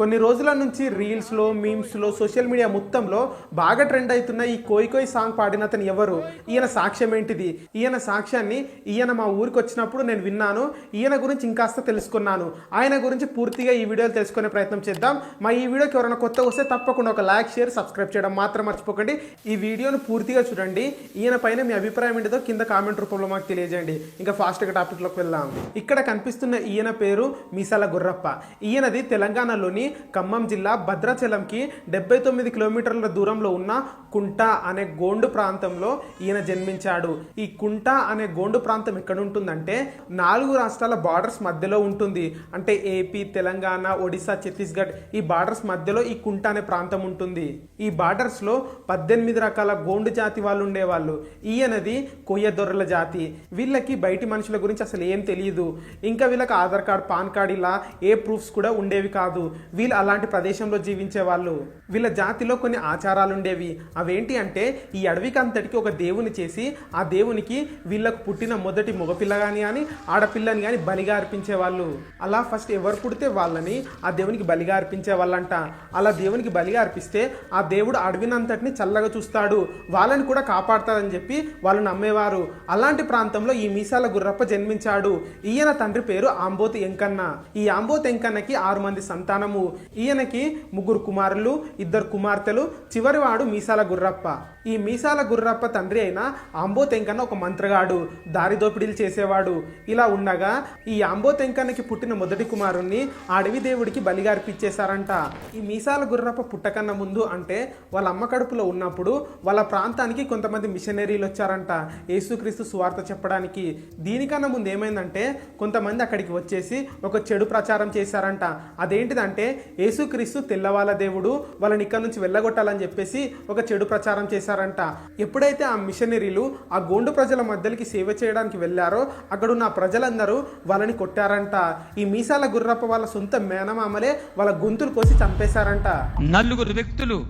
కొన్ని రోజుల నుంచి రీల్స్లో మీమ్స్లో సోషల్ మీడియా మొత్తంలో బాగా ట్రెండ్ అవుతున్న ఈ కోయి కోయి సాంగ్ పాడిన అతను ఎవరు? ఈయన సాక్ష్యం ఏంటిది? ఈయన సాక్ష్యాన్ని ఈయన మా ఊరికి వచ్చినప్పుడు నేను విన్నాను. ఈయన గురించి ఇంకాస్త తెలుసుకున్నాను. ఆయన గురించి పూర్తిగా ఈ వీడియోలు తెలుసుకునే ప్రయత్నం చేద్దాం. మా ఈ వీడియోకి ఎవరైనా కొత్త వస్తే తప్పకుండా ఒక లైక్ షేర్ సబ్స్క్రైబ్ చేయడం మాత్రం మర్చిపోకండి. ఈ వీడియోను పూర్తిగా చూడండి. ఈయన పైన మీ అభిప్రాయం ఏంటిదో కింద కామెంట్ రూపంలో మాకు తెలియజేయండి. ఇంకా ఫాస్ట్గా టాపిక్లోకి వెళ్దాం. ఇక్కడ కనిపిస్తున్న ఈయన పేరు మీసాల గుర్రప్ప. ఈయనది తెలంగాణలోని ఖమ్మం జిల్లా భద్రాచలంకి డెబ్బై తొమ్మిది కిలోమీటర్ల దూరంలో ఉన్న కుంట అనే గోండు ప్రాంతంలో ఈయన జన్మించాడు. ఈ కుంట అనే గోండు ప్రాంతం ఎక్కడ ఉంటుందంటే నాలుగు రాష్ట్రాల బార్డర్స్ మధ్యలో ఉంటుంది. అంటే ఏపీ తెలంగాణ ఒడిశా ఛత్తీస్గఢ్ ఈ బార్డర్స్ మధ్యలో ఈ కుంట అనే ప్రాంతం ఉంటుంది. ఈ బార్డర్స్లో పద్దెనిమిది రకాల గోండు జాతి వాళ్ళు ఉండేవాళ్ళు. ఈయనది కొయ్యదొర్రల జాతి. వీళ్ళకి బయటి మనుషుల గురించి అసలు ఏం తెలియదు ఇంకా వీళ్ళకి ఆధార్ కార్డ్ పాన్ కార్డ్ ఇలా ఏ ప్రూఫ్స్ కూడా ఉండేవి కాదు. వీళ్ళు అలాంటి ప్రదేశంలో జీవించే వాళ్ళు. వీళ్ళ జాతిలో కొన్ని ఆచారాలు ఉండేవి అవేంటి అంటే ఈ అడవికి అంతటికి ఒక దేవుని చేసి ఆ దేవునికి వీళ్ళకు పుట్టిన మొదటి మగపిల్ల కానీ అని ఆడపిల్లని కానీ బలిగా అర్పించేవాళ్ళు అలా ఫస్ట్ ఎవరు పుడితే వాళ్ళని ఆ దేవునికి బలిగా అర్పించే వాళ్ళంట. అలా దేవునికి బలిగా అర్పిస్తే ఆ దేవుడు అడవినంతటిని చల్లగా చూస్తాడు. వాళ్ళని కూడా కాపాడతాడని చెప్పి వాళ్ళు నమ్మేవారు. అలాంటి ప్రాంతంలో ఈ మీసాల గుర్రప్ప జన్మించాడు. ఈయన తండ్రి పేరు ఆంబోతి ఎంకన్న. ఈ ఆంబోతి ఎంకన్నకి ఆరు మంది సంతానము. ఈయనకి ముగ్గురు కుమారులు ఇద్దరు కుమార్తెలు చివరివాడు మీసాల గుర్రప్ప. ఈ మీసాల గుర్రప్ప తండ్రి అయిన ఆంబో తెంకన్న ఒక మంత్రగాడు దారి దోపిడీలు చేసేవాడు. ఇలా ఉండగా ఈ ఆంబో తెంకన్నకి పుట్టిన మొదటి కుమారుణ్ణి అడవి దేవుడికి బలిగా అర్పించేశారంట. ఈ మీసాల గుర్రప్ప పుట్టకన్న ముందు అంటే వాళ్ళ అమ్మ కడుపులో ఉన్నప్పుడు వాళ్ళ ప్రాంతానికి కొంతమంది మిషనరీలు వచ్చారంట. యేసుక్రీస్తు సువార్త చెప్పడానికి. దీనికన్నా ముందు ఏమైందంటే కొంతమంది అక్కడికి వచ్చేసి ఒక చెడు ప్రచారం చేశారంట. అదేంటిదంటే యేసుక్రీస్తు తెల్లవాళ్ళ దేవుడు వాళ్ళని ఇక్కడ నుంచి వెళ్ళగొట్టాలని చెప్పేసి ఒక చెడు ప్రచారం చేశారంట. ఎప్పుడైతే ఆ మిషనరీలు ఆ గోండు ప్రజల మధ్యలోకి సేవ చేయడానికి వెళ్ళారో అక్కడున్న ఆ ప్రజలందరూ వాళ్ళని కొట్టారంట. ఈ మీసాల గుర్రప్ప వాళ్ళ సొంత మేనమామలే వాళ్ళ గొంతులు కోసి చంపేశారంట. నలుగురు వ్యక్తులు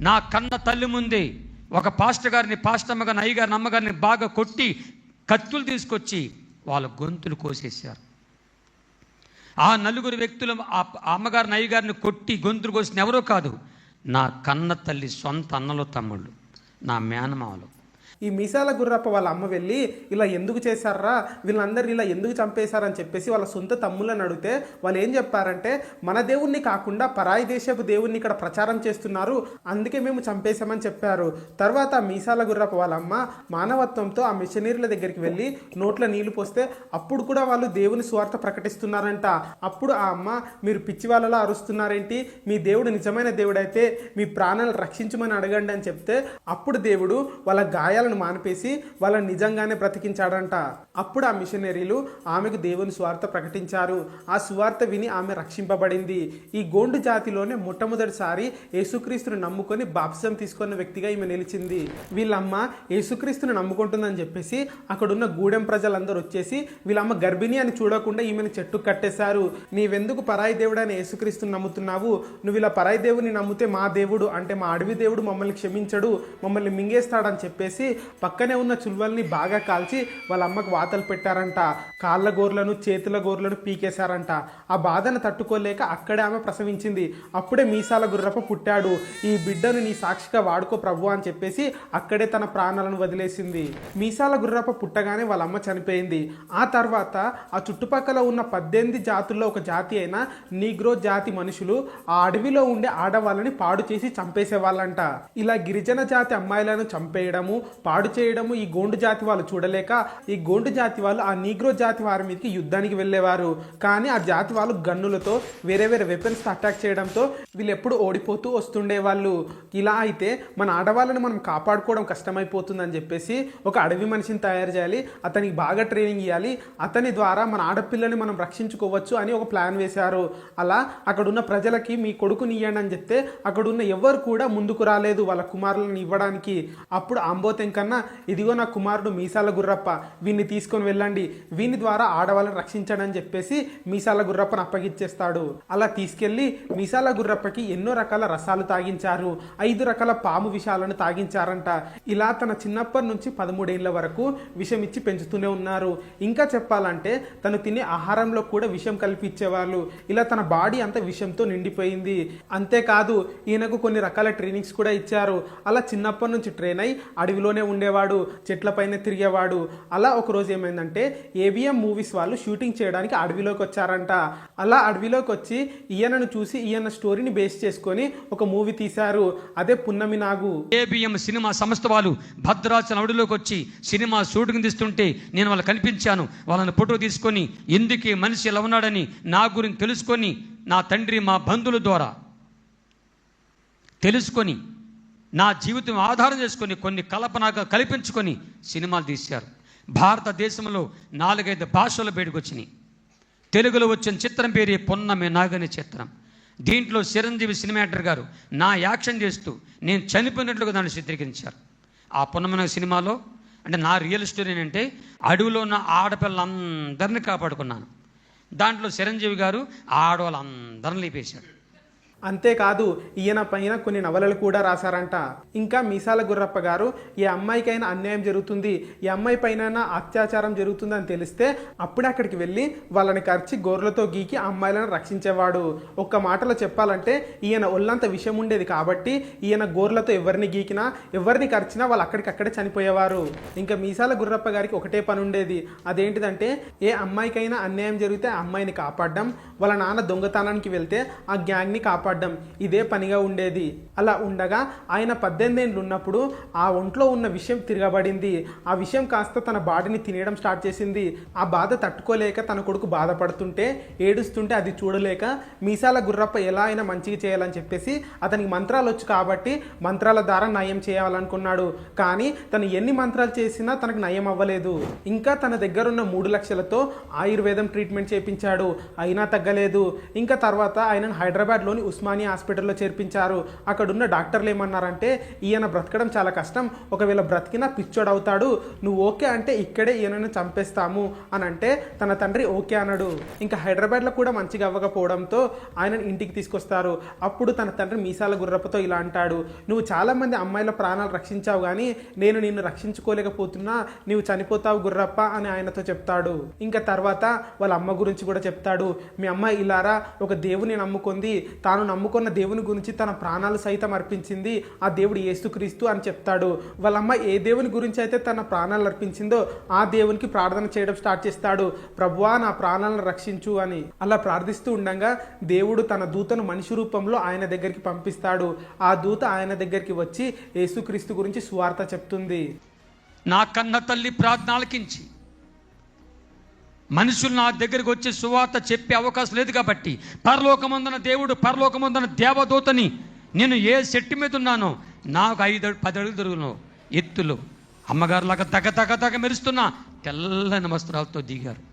నా కన్న తల్లి ముందే ఒక పాస్టర్ గారిని పాస్టమ్మ గారిని అయ్య అమ్మగారిని బాగా కొట్టి కత్తులు తీసుకొచ్చి వాళ్ళ గొంతులు కోసేశారు. ఆ నలుగురు వ్యక్తులు ఆ అమ్మగారు నయ్యగారిని కొట్టి గొంతులు కోసిన ఎవరో కాదు నా కన్న తల్లి సొంత అన్నలు తమ్ముళ్ళు నా మేనమావలు ఈ మీసాల గుర్రప్ప వాళ్ళ అమ్మ వెళ్ళి ఇలా ఎందుకు చేశారా? వీళ్ళందరినీ ఇలా ఎందుకు చంపేశారని చెప్పేసి వాళ్ళ సొంత తమ్ముళ్ళని అడిగితే వాళ్ళు ఏం చెప్పారంటే మన దేవుణ్ణి కాకుండా పరాయి దేశపు దేవుణ్ణి ఇక్కడ ప్రచారం చేస్తున్నారు అందుకే మేము చంపేశామని చెప్పారు. తర్వాత ఆ మీసాల గుర్రప్ప వాళ్ళ అమ్మ మానవత్వంతో ఆ మిషనరీల దగ్గరికి వెళ్ళి నోట్ల నీళ్ళు పోస్తే అప్పుడు కూడా వాళ్ళు దేవుని స్వార్థ ప్రకటిస్తున్నారంట. అప్పుడు ఆ అమ్మ మీరు పిచ్చి వాళ్ళలా అరుస్తున్నారేంటి? మీ దేవుడు నిజమైన దేవుడైతే మీ ప్రాణాలు రక్షించమని అడగండి అని చెప్తే అప్పుడు దేవుడు వాళ్ళ గాయాలను మానిపేసి వాళ్ళని నిజంగానే బ్రతికించాడంట. అప్పుడు ఆ మిషనరీలు ఆమెకు దేవుని స్వార్థ ప్రకటించారు. ఆ సువార్త విని ఆమె రక్షింపబడింది. ఈ గోండు జాతిలోనే మొట్టమొదటిసారి యేసుక్రీస్తుని నమ్ముకొని బాప్సం తీసుకున్న వ్యక్తిగా ఈమె నిలిచింది. వీళ్ళమ్మ యేసుక్రీస్తుని నమ్ముకుంటుందని చెప్పేసి అక్కడున్న గూడెం ప్రజలందరూ వచ్చేసి వీళ్ళమ్మ గర్భిణి అని చూడకుండా ఈమెను చెట్టు కట్టేశారు. నీవెందుకు పరాయి దేవుడు అని యేసుక్రీస్తుని నమ్ముతున్నావు? నువ్వు ఇలా పరాయి దేవుని నమ్మితే మా దేవుడు అంటే మా అడవి దేవుడు మమ్మల్ని క్షమించడు మమ్మల్ని మింగేస్తాడని చెప్పేసి పక్కనే ఉన్న చుల్వల్ని బాగా కాల్చి వాళ్ళ అమ్మకు వాతలు పెట్టారంట. కాళ్ళ గోర్లను చేతుల గోర్లను పీకేశారంట. ఆ బాధను తట్టుకోలేక అక్కడే ఆమె ప్రసవించింది. అప్పుడే మీసాల గుర్రప పుట్టాడు. ఈ బిడ్డను నీ సాక్షిగా వాడుకో ప్రభు అని చెప్పేసి అక్కడే తన ప్రాణాలను వదిలేసింది. మీసాల గుర్రప పుట్టగానే వాళ్ళ అమ్మ చనిపోయింది. ఆ తర్వాత ఆ చుట్టుపక్కల ఉన్న పద్దెనిమిది జాతుల్లో ఒక జాతి అయిన నీగ్రో జాతి మనుషులు ఆ అడవిలో ఉండే ఆడవాళ్ళని పాడు చేసి చంపేసేవాళ్ళంట. ఇలా గిరిజన జాతి అమ్మాయిలను చంపేయడము పాడు చేయడము ఈ గోండు జాతి వాళ్ళు చూడలేక ఈ గోండు జాతి వాళ్ళు ఆ నీగ్రో జాతి వారి మీదకి యుద్ధానికి వెళ్ళేవారు. కానీ ఆ జాతి వాళ్ళు గన్నులతో వేరే వేరే వెపన్స్ అటాక్ చేయడంతో వీళ్ళు ఎప్పుడు ఓడిపోతూ వస్తుండే వాళ్ళు ఇలా అయితే మన ఆడవాళ్ళని మనం కాపాడుకోవడం కష్టమైపోతుందని చెప్పేసి ఒక అడవి మనిషిని తయారు చేయాలి అతనికి బాగా ట్రైనింగ్ ఇవ్వాలి అతని ద్వారా మన ఆడపిల్లని మనం రక్షించుకోవచ్చు అని ఒక ప్లాన్ వేశారు. అలా అక్కడున్న ప్రజలకి మీ కొడుకుని ఇవ్వండి అని చెప్తే అక్కడున్న ఎవరు కూడా ముందుకు రాలేదు వాళ్ళ కుమారులను ఇవ్వడానికి. అప్పుడు అంబోతెంక కన్నా ఇదిగో నా కుమారుడు మీసాల గుర్రప్ప వీన్ని తీసుకొని వెళ్ళండి. వీని ద్వారా ఆడవాళ్ళని రక్షించడని చెప్పేసి మీసాల గుర్రప్పను అప్పగిచ్చేస్తాడు అలా తీసుకెళ్ళి మీసాల గుర్రప్పకి ఎన్నో రకాల రసాలు తాగించారు. ఐదు రకాల పాము విషాలను తాగించారంట. ఇలా తన చిన్నప్పటి నుంచి పదమూడేళ్ళ వరకు విషం ఇచ్చి పెంచుతూనే ఉన్నారు. ఇంకా చెప్పాలంటే తను తినే ఆహారంలో కూడా విషం కల్పించేవాళ్ళు. ఇలా తన బాడీ అంతా విషంతో నిండిపోయింది. అంతేకాదు ఈయనకు కొన్ని రకాల ట్రైనింగ్స్ కూడా ఇచ్చారు. అలా చిన్నప్పటి నుంచి ట్రైన్ అయి అడవిలోనే ఉండేవాడు చెట్లపైనే తిరిగేవాడు. అలా ఒక రోజు ఏమైందంటే ఏబిఎం మూవీస్ వాళ్ళు షూటింగ్ చేయడానికి అడవిలోకి వచ్చారంట. అలా అడవిలోకి వచ్చి ఈయనను చూసి ఈయన స్టోరీని బేస్ చేసుకొని ఒక మూవీ తీశారు. అదే పున్నమి నాగు. ఏబిఎం సినిమా సంస్థ వాళ్ళు భద్రాచలం అడవిలోకి వచ్చి సినిమా షూటింగ్ తీస్తుంటే నేను వాళ్ళు కనిపించాను. వాళ్ళని ఫోటో తీసుకొని ఎందుకు మనిషి ఎలా ఉన్నాడని నా గురించి తెలుసుకొని నా తండ్రి మా బంధువుల ద్వారా తెలుసుకొని నా జీవితం ఆధారం చేసుకొని కొన్ని కల్పనగా కల్పించుకొని సినిమాలు తీశారు. భారతదేశంలో నాలుగైదు భాషలు బయటకొచ్చినాయి తెలుగులో వచ్చిన చిత్రం పేరు పొన్నమే నాగని చిత్రం. దీంట్లో చిరంజీవి సినిమాటర్ గారు నా యాక్షన్ చేస్తూ నేను చనిపోయినట్లుగా దాన్ని చిత్రీకరించారు. ఆ పొన్నమి సినిమాలో అంటే నా రియల్ స్టోరీ ఏంటంటే అడవిలో ఉన్న ఆడపిల్లలందరినీ కాపాడుకున్నాను. దాంట్లో చిరంజీవి గారు ఆడవాళ్ళందరిని లేపేశాడు. అంతేకాదు ఈయన పైన కొన్ని నవలలు కూడా రాశారంట. ఇంకా మీసాల గుర్రప్ప గారు ఈ అమ్మాయికైనా అన్యాయం జరుగుతుంది ఈ అమ్మాయి పైన అత్యాచారం జరుగుతుందని తెలిస్తే అప్పుడే అక్కడికి వెళ్ళి వాళ్ళని కరిచి గోర్లతో గీకి అమ్మాయిలను రక్షించేవాడు. ఒక్క మాటలో చెప్పాలంటే ఈయన ఒళ్ళంత విషయం ఉండేది కాబట్టి ఈయన గోర్లతో ఎవరిని గీకినా ఎవరిని కరిచినా వాళ్ళు అక్కడికక్కడే చనిపోయేవారు. ఇంకా మీసాల గుర్రప్ప గారికి ఒకటే పని ఉండేది అదేంటిదంటే ఏ అమ్మాయికైనా అన్యాయం జరిగితే ఆ అమ్మాయిని కాపాడడం వాళ్ళ నాన్న దొంగతనానికి వెళ్తే ఆ గ్యాంగ్ని కాపాడడం ఇదే పనిగా ఉండేది. అలా ఉండగా ఆయన పద్దెనిమిది ఏళ్ళు ఉన్నప్పుడు ఆ ఒంట్లో ఉన్న విషయం తిరగబడింది. ఆ విషయం కాస్త తన బాడీని తినేయడం స్టార్ట్ చేసింది. ఆ బాధ తట్టుకోలేక తన కొడుకు బాధపడుతుంటే ఏడుస్తుంటే అది చూడలేక మీసాల గుర్రప్ప ఎలా అయినా మంచిగా చేయాలని చెప్పేసి అతనికి మంత్రాలు వచ్చు కాబట్టి మంత్రాల ద్వారా నయం చేయాలనుకున్నాడు. కానీ తను ఎన్ని మంత్రాలు చేసినా తనకు నయం అవ్వలేదు. ఇంకా తన దగ్గర ఉన్న మూడు లక్షలతో ఆయుర్వేదం ట్రీట్మెంట్ చేయించాడు అయినా తగ్గలేదు. ఇంకా తర్వాత ఆయనను హైదరాబాద్లోని ఉస్మానియా హాస్పిటల్లో చేర్పించారు. అక్కడున్న డాక్టర్లు ఏమన్నారంటే ఈయన బ్రతకడం చాలా కష్టం. ఒకవేళ బ్రతికినా పిచ్చోడు అవుతాడు నువ్వు ఓకే అంటే ఇక్కడే ఈయనను చంపేస్తాము అని అంటే తన తండ్రి ఓకే అన్నాడు ఇంకా హైదరాబాద్లో కూడా మంచిగా అవ్వకపోవడంతో ఆయనను ఇంటికి తీసుకొస్తారు. అప్పుడు తన తండ్రి మీసాల గుర్రప్పతో ఇలా అంటాడు నువ్వు చాలామంది అమ్మాయిల ప్రాణాలు రక్షించావు కానీ నేను నిన్ను రక్షించుకోలేకపోతున్నా. నీవు చనిపోతావు గుర్రప్ప అని ఆయనతో చెప్తాడు. ఇంకా తర్వాత వాళ్ళ అమ్మ గురించి కూడా చెప్తాడు. మీ అమ్మాయి ఇలారా ఒక దేవుని నమ్ముకుంది. తాను నమ్ముకున్న దేవుని గురించి తన ప్రాణాలు సైతం అర్పించింది ఆ దేవుడు ఏసుక్రీస్తు అని చెప్తాడు. వాళ్ళ అమ్మ ఏ దేవుని గురించి అయితే తన ప్రాణాలు అర్పించిందో ఆ దేవునికి ప్రార్థన చేయడం స్టార్ట్ చేస్తాడు. ప్రభువా నా ప్రాణాలను రక్షించు అని. అలా ప్రార్థిస్తూ ఉండగా దేవుడు తన దూతను మనిషి రూపంలో ఆయన దగ్గరికి పంపిస్తాడు. ఆ దూత ఆయన దగ్గరికి వచ్చి యేసుక్రీస్తు గురించి సువార్త చెప్తుంది. నా కన్న తల్లి ప్రార్థన ఆలకించి మనుషులు నా దగ్గరికి వచ్చి సువార్త చెప్పే అవకాశం లేదు కాబట్టి పరలోకమందున దేవుడు పరలోకమందున దేవదూతని నేను ఏ చెట్టు మీద ఉన్నానో నాకు ఐదు పది అడుగులు దొరుకును. ఎత్తులు. అమ్మగారులాగా తగ తగ తగ మెరుస్తున్న తెల్లని వస్త్రాలతో దిగారు.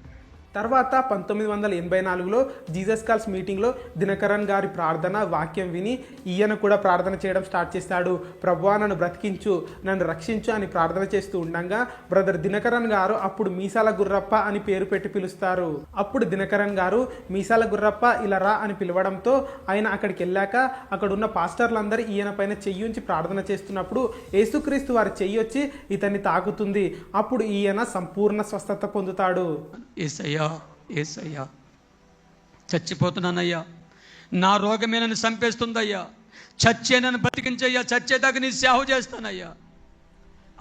తర్వాత పంతొమ్మిది వందల ఎనభై నాలుగులో జీసస్ కాల్స్ మీటింగ్లో దినకరన్ గారి ప్రార్థన వాక్యం విని ఈయన కూడా ప్రార్థన చేయడం స్టార్ట్ చేస్తాడు ప్రభువా నన్ను బ్రతికించు నన్ను రక్షించు అని ప్రార్థన చేస్తూ ఉండగా బ్రదర్ దినకరన్ గారు అప్పుడు మీసాల గుర్రప్ప అని పేరు పెట్టి పిలుస్తారు. అప్పుడు దినకరన్ గారు మీసాల గుర్రప్ప ఇలా రా అని పిలవడంతో ఆయన అక్కడికి వెళ్ళాక అక్కడ ఉన్న పాస్టర్లందరూ ఈయన పైన చెయ్యి ఉంచి ప్రార్థన చేస్తున్నప్పుడు యేసుక్రీస్తు వారి చెయ్యి వచ్చి ఇతన్ని తాకుతుంది. అప్పుడు ఈయన సంపూర్ణ స్వస్థత పొందుతాడు. ఏసయ్యా చచ్చిపోతున్నానయ్యా. నా రోగమే నన్ను చంపేస్తుందయ్యా చచ్చే నన్ను బతికించయ్యా చచ్చేదాకా నీ సేవ చేస్తానయ్యా.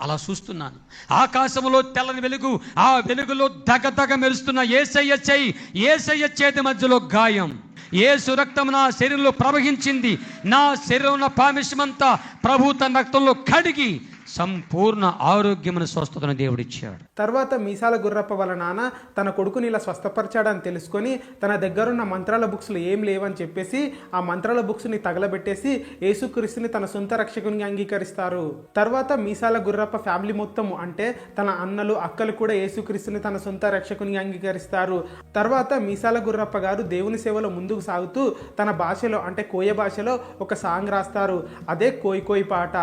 అలా చూస్తున్నాను. ఆకాశంలో తెల్లని వెలుగు ఆ వెలుగులో దగదగ దగ మెరుస్తున్న ఏసయ్య చెయ్యి ఏసయ్య చేతి మధ్యలో గాయం. ఏసు రక్తం నా శరీరంలో ప్రవహించింది. నా శరీరంలో పామిషమంతా ప్రభు తన రక్తంలో కడిగి సంపూర్ణ ఆరోగ్యమైన స్వస్థతను దేవుడిచ్చాడు. తర్వాత మీసాల గుర్రప్ప వాళ్ళ నాన్న తన కొడుకుని ఇలా స్వస్థపరిచాడని తెలుసుకొని తన దగ్గరున్న మంత్రాల బుక్స్లు ఏం లేవని చెప్పేసి ఆ మంత్రాల బుక్స్ని తగలబెట్టేసి యేసుక్రీస్తుని తన సొంత రక్షకునిగా అంగీకరిస్తారు. తర్వాత మీసాల గుర్రప్ప ఫ్యామిలీ మొత్తం అంటే తన అన్నలు అక్కలు కూడా యేసుక్రీస్తుని తన సొంత రక్షకునిగా అంగీకరిస్తారు. తర్వాత మీసాల గుర్రప్ప గారు దేవుని సేవలో ముందుకు సాగుతూ తన భాషలో అంటే కోయ భాషలో ఒక సాంగ్ రాస్తారు. అదే కోయి కోయి పాట.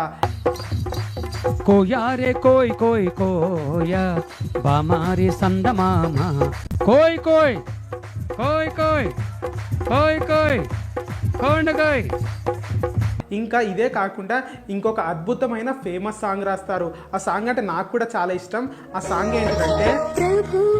కోయా రే కోయ్ కోయ్ కోయ బామారి సందమామ. కోయ్ కోయ్ కోయ్ కోయ్ కోయ్ కోయ్ కోండకోయ్ ఇంకా ఇదే కాకుండా ఇంకొక అద్భుతమైన ఫేమస్ సాంగ్ రాస్తారు. ఆ సాంగ్ అంటే నాకు కూడా చాలా ఇష్టం. ఆ సాంగ్ ఏంటంటే ప్రభువు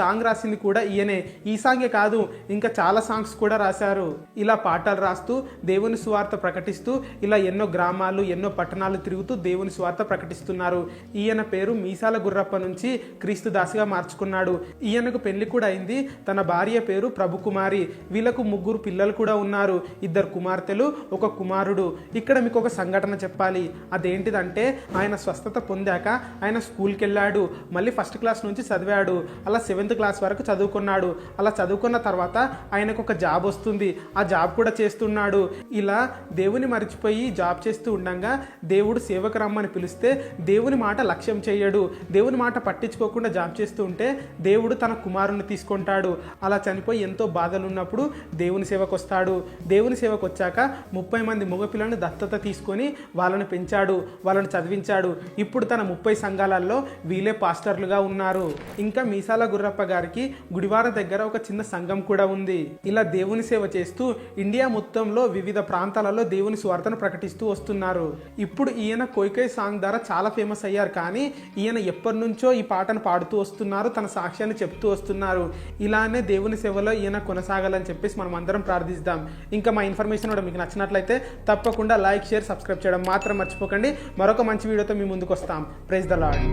సాంగ్ రాసింది కూడా ఈయనే. ఈ సాంగే కాదు ఇంకా చాలా సాంగ్స్ కూడా రాశారు. ఇలా పాటలు రాస్తూ దేవుని సువార్త ప్రకటిస్తూ ఇలా ఎన్నో గ్రామాలు ఎన్నో పట్టణాలు తిరుగుతూ దేవుని సువార్త ప్రకటిస్తున్నారు. ఈయన పేరు మీసాల గుర్రప్ప నుంచి క్రీస్తు దాసిగా మార్చుకున్నాడు. ఈయనకు పెళ్ళి కూడా అయింది. తన భార్య పేరు ప్రభుకుమారి. వీళ్ళకు ముగ్గురు పిల్లలు కూడా ఉన్నారు. ఇద్దరు కుమార్తెలు ఒక కుమారుడు. ఇక్కడ మీకు ఒక సంఘటన చెప్పాలి. అదేంటిదంటే ఆయన స్వస్థత పొందాక ఆయన స్కూల్కి వెళ్ళాడు మళ్ళీ ఫస్ట్ క్లాస్ నుంచి చదివాడు. అలా సెవెంత్ క్లాస్ వరకు చదువుకున్నాడు. అలా చదువుకున్న తర్వాత ఆయనకు ఒక జాబ్ వస్తుంది. ఆ జాబ్ కూడా చేస్తున్నాడు. ఇలా దేవుని మర్చిపోయి జాబ్ చేస్తూ ఉండగా దేవుడు సేవకు రమ్మని పిలిస్తే దేవుని మాట లక్ష్యం చేయడు. దేవుని మాట పట్టించుకోకుండా జాబ్ చేస్తూ ఉంటే దేవుడు తన కుమారుని తీసుకుంటాడు. అలా చనిపోయి ఎంతో బాధలు ఉన్నప్పుడు దేవుని సేవకు వస్తాడు. దేవుని సేవకు వచ్చాక ముప్పై మంది మగపిల్లను దత్తత తీసుకొని వాళ్ళని పెంచాడు. వాళ్ళని చదివించాడు. ఇప్పుడు తన ముప్పై సంఘాలలో వీళ్ళే పాస్టర్లుగా ఉన్నారు. ఇంకా మీసాల గుర్రప్ప గారికి గుడివార దగ్గర ఒక చిన్న సంఘం కూడా ఉంది. ఇలా దేవుని సేవ చేస్తూ ఇండియా మొత్తంలో వివిధ ప్రాంతాలలో దేవుని స్వార్థను ప్రకటిస్తూ వస్తున్నారు. ఇప్పుడు ఈయన కోయికై సాంగ్ ద్వారా చాలా ఫేమస్ అయ్యారు. కానీ ఈయన ఎప్పటి నుంచో ఈ పాటను పాడుతూ వస్తున్నారు తన సాక్ష్యాన్ని చెప్తూ వస్తున్నారు. ఇలానే దేవుని సేవలో ఈయన కొనసాగాలని చెప్పేసి మనం అందరం ప్రార్థిస్తాం. ఇంకా మా ఇన్ఫర్మేషన్ కూడా మీకు నచ్చినట్లయితే తప్పకుండా లైక్ షేర్ సబ్స్క్రైబ్ చేయడం మాత్రం మర్చిపోకండి. మరొక మంచి వీడియోతో మీ ముందుకు వస్తాం. Praise the lord